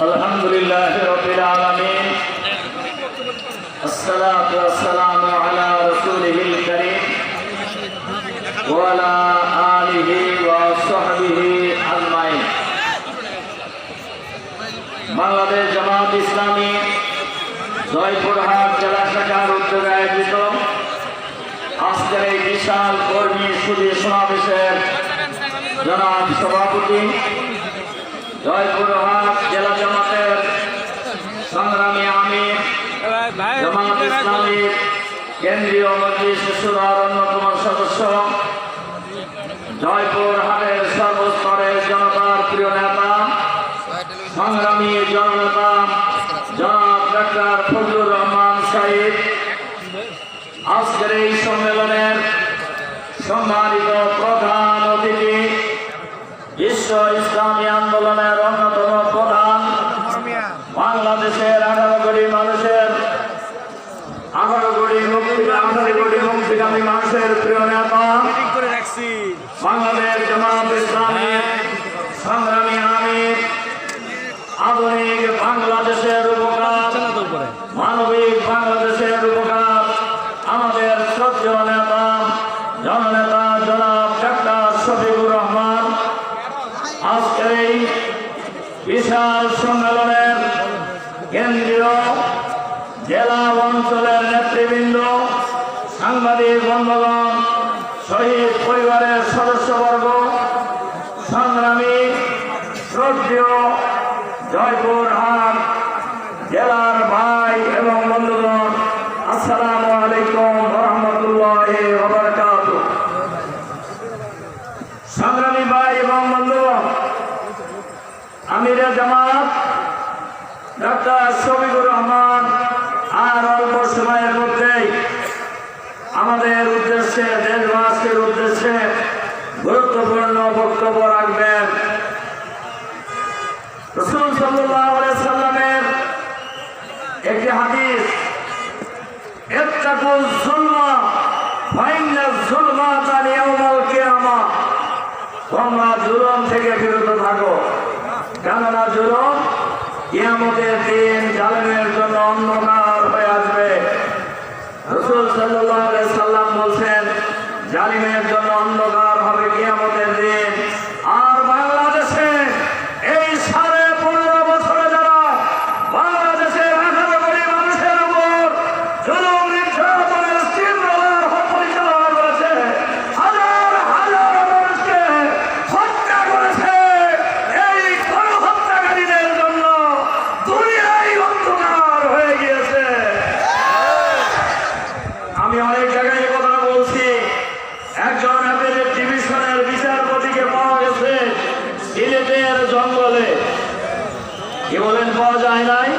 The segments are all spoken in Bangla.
الحمد لله رب العالمين الصلاة والسلام على رسوله الكريم وعلى آله وصحبه أجمعين বাংলাদেশ জামাত ইসলামী জয়পুরহাট জেলা শাখার উদ্যোগে আয়োজিত আজকের এই বিশাল কর্মী সুদী সমাবেশের জনাব সভাপতি জয়পুরহাট জেলা জামাতের সংগ্রামী আমির জামাত ইসলামীর কেন্দ্রীয় মন্ত্রী শিশুরার অন্যতম সদস্য জয়পুরহাটের সর্বস্তরের জনতার প্রিয় নেতা, সংগ্রামী জননেতা, জনাব ডাক্তার রহমান সাহিদ আজকের এই সম্মেলনের সম্মানিত প্রধান অতিথি বিশ্ব ইসলামী আন্দোলনের অন্যতম প্রধান বাংলাদেশের আঠারো কোটি মানুষের, আঠারো কোটি মুক্তি, আঠারো কোটি মুক্তিগামী মানুষের প্রিয় নেতা বাংলাদেশ জামাত ইসলামী সংগ্রামী আমির, আধুনিক বাংলাদেশের উপকার উপরে মানবিক বাংলাদেশের উপকার আমাদের শ্রদ্ধেয় নেতা জননেতা জনাব ডাক্তার শফিকুর রহমান আজকের এই বিশাল সম্মেলনের কেন্দ্রীয় জেলা অঞ্চলের নেতৃবৃন্দ, সাংবাদিক বন্ধুগণ, শহীদ পরিবারের সদস্যবর্গ, সংগ্রামী, শ্রদ্ধেয় জয়পুরহাট জেলার ভাই এবং বন্ধুগণ, আসসালামু আলাইকুম রহমতুল্লাহ সংগ্রামী ভাই এবং বন্ধুগণ আমিরে জামাত ডাক্তার শফিকুর রহমান আর অল্প সময়ের মধ্যেই আমাদের উদ্দেশ্যে, দেশবাসীর উদ্দেশ্যে গুরুত্বপূর্ণ বক্তব্য রাখবেন। একটি হাদিস তোমরা জুলুম থেকে বিরত থাকো। কেননা জুলুম কিয়ামতের দিন জালেমের জন্য অন্ধকার হয়ে আসবে। রসুল সাল্লাহ সাল্লাম বলছেন, জালিমের জন্য অন্ধকার হবে কিয়ামতের দিন আর বাংলাদেশে এই সাড়ে পনেরো বছরে যারা বাংলাদেশের আঠারো কোটি মানুষের উপর জুলুম নির্যাতনের শৃঙ্খলার পরিচালনা করেছে হাজার হাজার মানুষকে হত্যা করেছে এই গণহত্যাকারীদের জন্য দুনিয়াই অন্ধকার হয়ে গিয়েছে আমি অনেক জায়গায় এ কথা বলছি একজন অ্যাপেলের ডিভিশনের বিচারপতিকে পাওয়া গেছে সিলেটের জঙ্গলে কি বলেন পাওয়া যায় নাই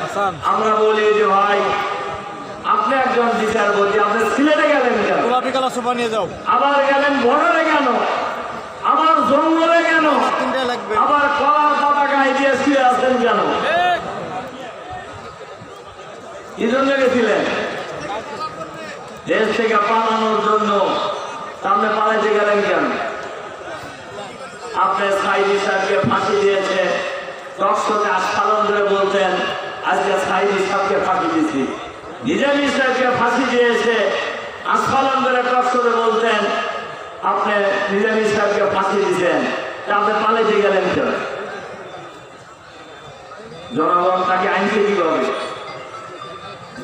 হাসান আমরা বলি যে ভাই আপনি একজন বিচারপতি আপনি সিলেটে গেলেন কেন? গোলাপি কালার সোফা নিয়ে যাও। আবার গেলেন বর্ডারে কেন? আবার জঙ্গলে কেন? লাগবে। আবার কলার পতাকা দিয়ে শুয়ে আসছেন কেন? কি জন্য গেছিলেন। দেশ থেকে পালানোর জন্য সামনে পালাইতে গেলেন কেন? আপনি সাইদি সাহেবকে ফাঁসি দিয়েছে। দর্শকে আস্ফালন বলতেন আজকে সাইদি সাহেবকে ফাঁসি দিয়েছি। নিজামী সাহেবকে ফাঁসি দিয়েছে। আস্ফালন ধরে দর্শকে বলতেন আপনি নিজামী সাহেবকে ফাঁসি দিয়েছেন। আপনি পালাইতে গেলেন কেন? জনগণ তাকে আইনকে কীভাবে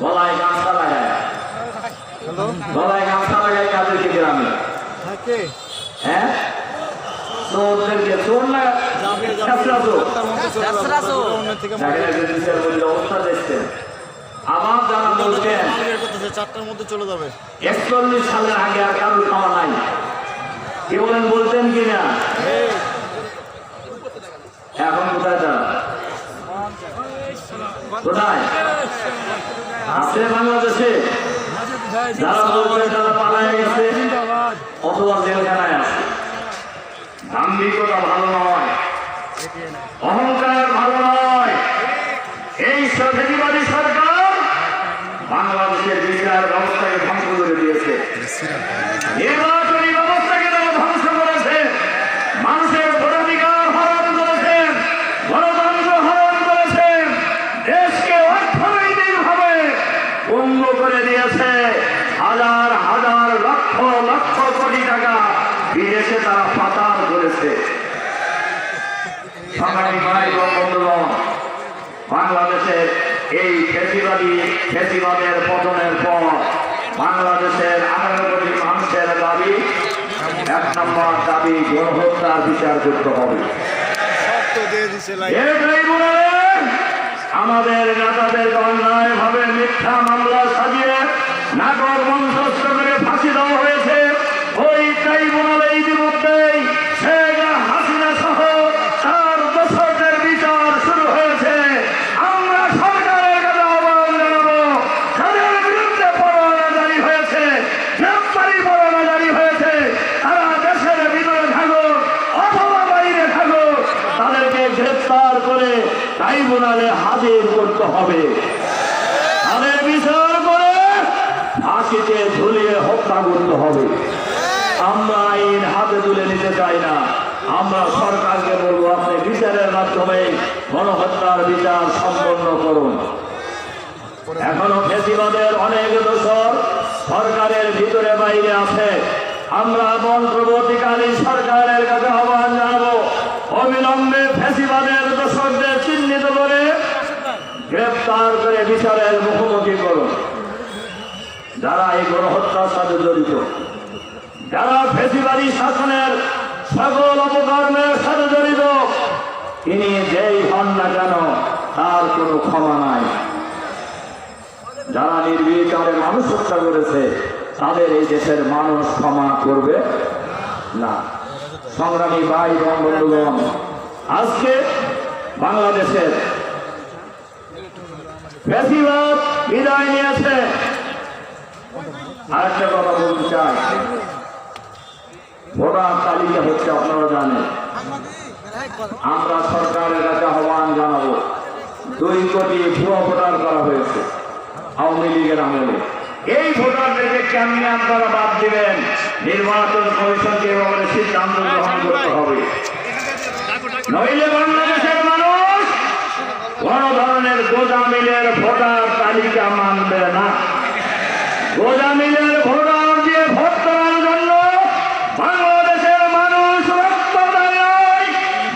গলায় গামছা লাগায়। গলায় গামছা লাগায় কাদেরকে গ্রামে। হ্যাঁ? চোরদেরকে চোর না যাবে খেসরা চোর তার মধ্যে চলে যাবে অন্য থেকে দেখেন একজন বিচার বললে অবস্থা দেখছেন আবার যারা বলছেন চারটার মধ্যে চলে যাবে। একচল্লিশ সালের আগে আর কারোর খাওয়া নাই। কি বলেন বলতেন কিনা এখন কোথায় তারা? কোথায়? আছে বাংলাদেশে? যারা বলছেন তারা পালায় গেছে। অথবা জেলখানায়। মানসিকতা ভালো নয়। অহংকার ভালো নয়। এই স্বাধীনবাদী সরকার বাংলাদেশের বিচার ব্যবস্থাকে ধ্বংস করে দিয়েছে। করেছেন করে দিয়েছে। হাজার হাজার লক্ষ লক্ষ কোটি টাকা বিদেশে তারা করেছে। সংগ্রামী ভাই, বন্ধুগণ বাংলাদেশের এই ফেসিবাদী ফেসিবাদের পতনের পর বাংলাদেশের আঠারো কোটি মানুষের দাবি, এক নম্বর দাবি গণহত্যার বিচার করতে হবে। আমাদের নেতাদের অন্যায় ভাবে মিথ্যা মামলা সাজিয়ে নাগর মঞ্চস্থ করে ফাঁসি দেওয়া হয়েছে ওই ট্রাইব্যুনালে ইতিমধ্যেই শেখ হাসিনা সহ চার দশকের বিচার শুরু হয়েছে আমরা সরকারের কাছে আহ্বান জানাব যাদের বিরুদ্ধে পরোয়ানা জারি হয়েছে গ্রেপ্তারি পরোয়ানা জারি হয়েছে তারা দেশের ভিতরে থাকুক অথবা বাইরে থাকুক তাদেরকে গ্রেফতার করে ট্রাইব্যুনালে হাজির করতে হবে। ঝুলিয়ে হত্যা হবে। আমরা আইন হাতে তুলে নিতে চাই না। আমরা সরকারকে বলব বিচারের মাধ্যমে গণহত্যার বিচার সম্পন্ন করুন। অনেক সরকারের ভিতরে বাইরে আছে। আমরা মন্ত্রবর্তীকালীন সরকারের কাছে আহ্বান জানাব অবিলম্বে ফেসিবাদের দোষরদের চিহ্নিত করে গ্রেপ্তার করে বিচারের মুখোমুখি করুন। যারা এই গণহত্যার সাথে জড়িত, যারা ফেসিবাদী শাসনের সকল অপকর্মের সাথে জড়িত, তিনি যেই হন না কেন, তার কোনো ক্ষমা নাই। যারা নির্বিকারে মানুষ হত্যা করেছে, তাদের এই দেশের মানুষ ক্ষমা করবে? না। সংগ্রামী ভাই বন্ধুগণ, আজকে বাংলাদেশের বেশিরভাগ বিদায় নিয়েছে আরেকটা কথা বলতে চাই। ভোটার তালিকা হচ্ছে, আপনারা জানেন। আমরা সরকারের আহ্বান জানাব, দুই কোটি ভুয়া ভোটার করা হয়েছে, আওয়ামী লীগের আমলে। এই ভোটারদেরকে কেমনি আপনারা বাদ দিবেন। নির্বাচন কমিশনকে সিদ্ধান্ত গ্রহণ করতে হবে। নইলে বাংলাদেশের মানুষ কোন ধরনের গোজামিলের ভোটার তালিকা মানবে না। গোজামিলের ভোটার দিয়ে ভোট করার জন্য বাংলাদেশের মানুষ রক্ত দেয় নাই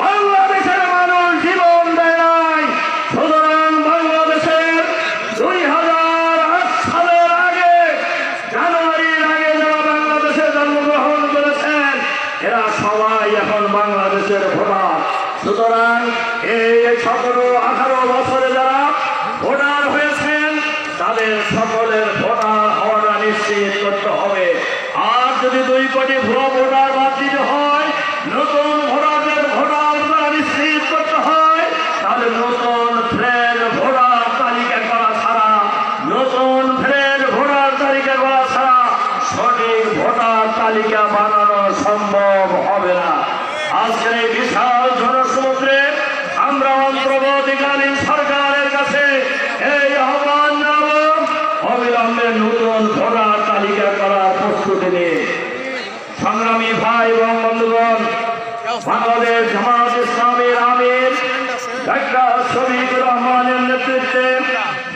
বাংলাদেশের মানুষ জীবন দেয় নাই সুতরাং বাংলাদেশের দুই হাজার আট সালের আগে জানুয়ারির আগে যারা বাংলাদেশে জন্মগ্রহণ করেছেন এরা সবাই এখন বাংলাদেশের ভোটার সুতরাং এই সতেরো আঠারো বছরে যারা ভোটার হয়েছেন তাদের সকলের ভোটার হওয়াটা নিশ্চিত করতে হবে আর নতুন ভোটারদের সঠিক ভোটার তালিকা বানানো সম্ভব হবে না। আজকের এই বিশাল আমরা সরকারের কাছে এই নতুন তালিকা করার প্রস্তুতি নিয়ে সংগ্রামী ভাই এবং বন্ধুগণ বাংলাদেশ জামাত ইসলামের আমির ডাক্তার শফিক রহমানের নেতৃত্বে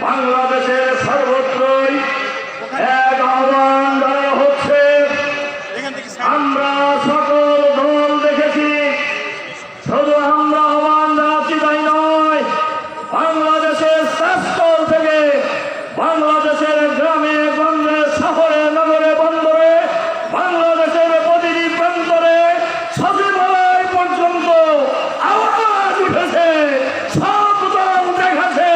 বাংলাদেশের সর্বত্রই এক আহ্বান জানানো হচ্ছে আমরা সকল দল দেখেছি শুধু আমরা আহ্বান জানাচ্ছি তাই নয় বাংলাদেশের শ্রেষ্ঠল থেকে বাংলাদেশের গ্রামে গঞ্জে শহরে নগরে বন্দরে বাংলাদেশের প্রতিটি প্রান্তরে সচিবালয় পর্যন্ত আওয়াজ উঠেছে সব দল দেখেছে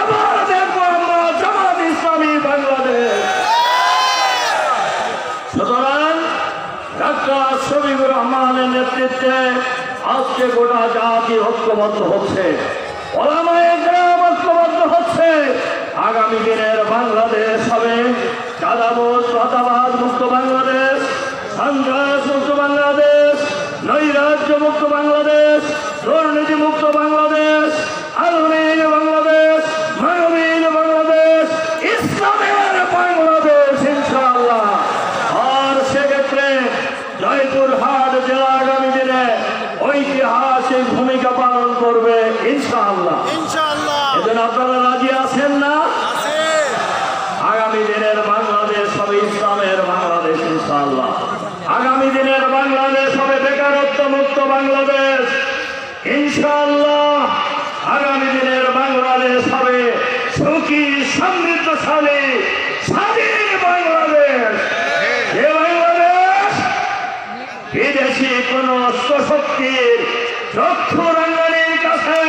এবার দেখব আমরা জামাত ইসলামী বাংলাদেশ সুতরাং ডাক্তার শফিকুর রহমানের নেতৃত্বে আজকে গোটা জাতি ঐক্যবদ্ধ হচ্ছে ঐক্যবদ্ধ হচ্ছে, আগামী দিনের বাংলাদেশ হবে পাতাবাদ মুক্ত বাংলাদেশ, সন্ত্রাস মুক্ত বাংলাদেশ, নৈরাজ্য মুক্ত বাংলাদেশ দুর্নীতি মুক্ত বাংলাদেশ আধুনিক বাংলাদেশ মানবিক বাংলাদেশ ইসলামের বাংলাদেশ ইনশাআল্লাহ আর সেক্ষেত্রে জয়পুরহাট জেলা আগামী দিনে ঐতিহাসিক ভূমিকা পালন করবে ইনশাআল্লাহ ইনশাআল্লাহ এজন্য আপনারা রাজি আছেন না আছে আগামী দিনের বাংলাদেশ হবে ইসলামের বাংলাদেশ ইনশাআল্লাহ আগামী দিনের বাংলাদেশ হবে বেকারত্ব মুক্ত বাংলাদেশ ইনশাআল্লাহ আগামী দিনের বাংলাদেশ হবে সুখী সমৃদ্ধশালী স্বাধীন বাংলাদেশ এ বাংলাদেশ বিদেশি কোন চক্ষুরঙ্গনের কাছে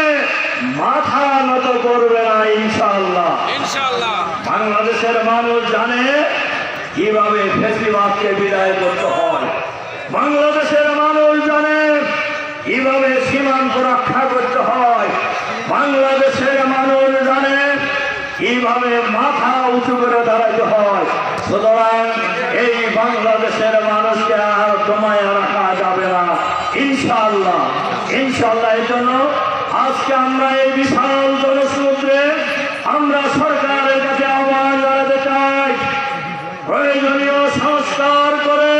মাথা নত করবে না ইনশাআল্লাহ। বাংলাদেশের মানুষ জানে কীভাবে ফেসিবাদকে বিদায় করতে হয়। বাংলাদেশের মানুষ জানে কীভাবে সীমান্ত রক্ষা করতে হয়। বাংলাদেশের মানুষ জানে কীভাবে মাথা উঁচু করে দাঁড়াতে হয়। সুতরাং এই বাংলাদেশের মানুষকে আর জমায় রাখা যাবে না ইনশাআল্লাহ ইনশাআল্লাহ, এই জন্য আজকে আমরা এই বিশাল জনসমুদ্রে আমরা সরকারের কাছে আহ্বান জানাতে চাই। প্রয়োজনীয় সংস্কার করে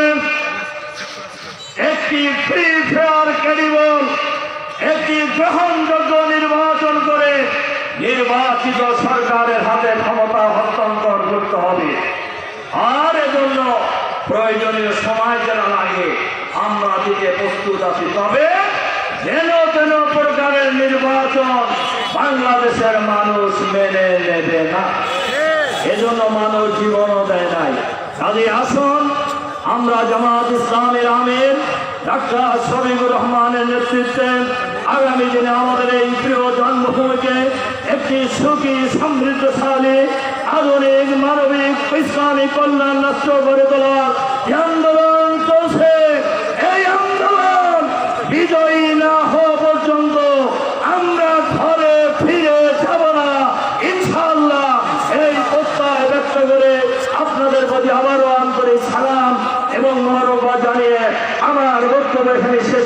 একটি ফ্রি ফেয়ার ক্যাডিবল একটি গ্রহণযোগ্য নির্বাচন করে নির্বাচিত সরকারের হাতে ক্ষমতা হস্তান্তর করতে হবে। আর এজন্য প্রয়োজনীয় সময় যারা লাগে, আমরা দিতে প্রস্তুত আছি। তবে যেন তেন প্রকারের নির্বাচন বাংলাদেশের মানুষ মেনে নেবে না। এজন্য মানুষ জীবনও দেয় নাই। কাজে আসুন, আমরা জামাত ইসলামের আমির, ডাক্তার শফিকুর রহমানের নেতৃত্বে আগামী দিনে আমাদের এই প্রিয় জন্মভূমিকে একটি সুখী, সমৃদ্ধশালী, আধুনিক, মানবিক ইসলামিক কল্যাণ রাষ্ট্র গড়ে তোলার আন্দোলন চলছে এই আন্দোলন বিজয়ী না হওয়া পর্যন্ত আমরা ঘরে ফিরে যাব না ইনশাআল্লাহ এই প্রত্যয় ব্যক্ত করে আপনাদের প্রতি আবারও আন্তরিক সালাম এবং মহরবা জানিয়ে আমার বক্তব্য এখানে শেষ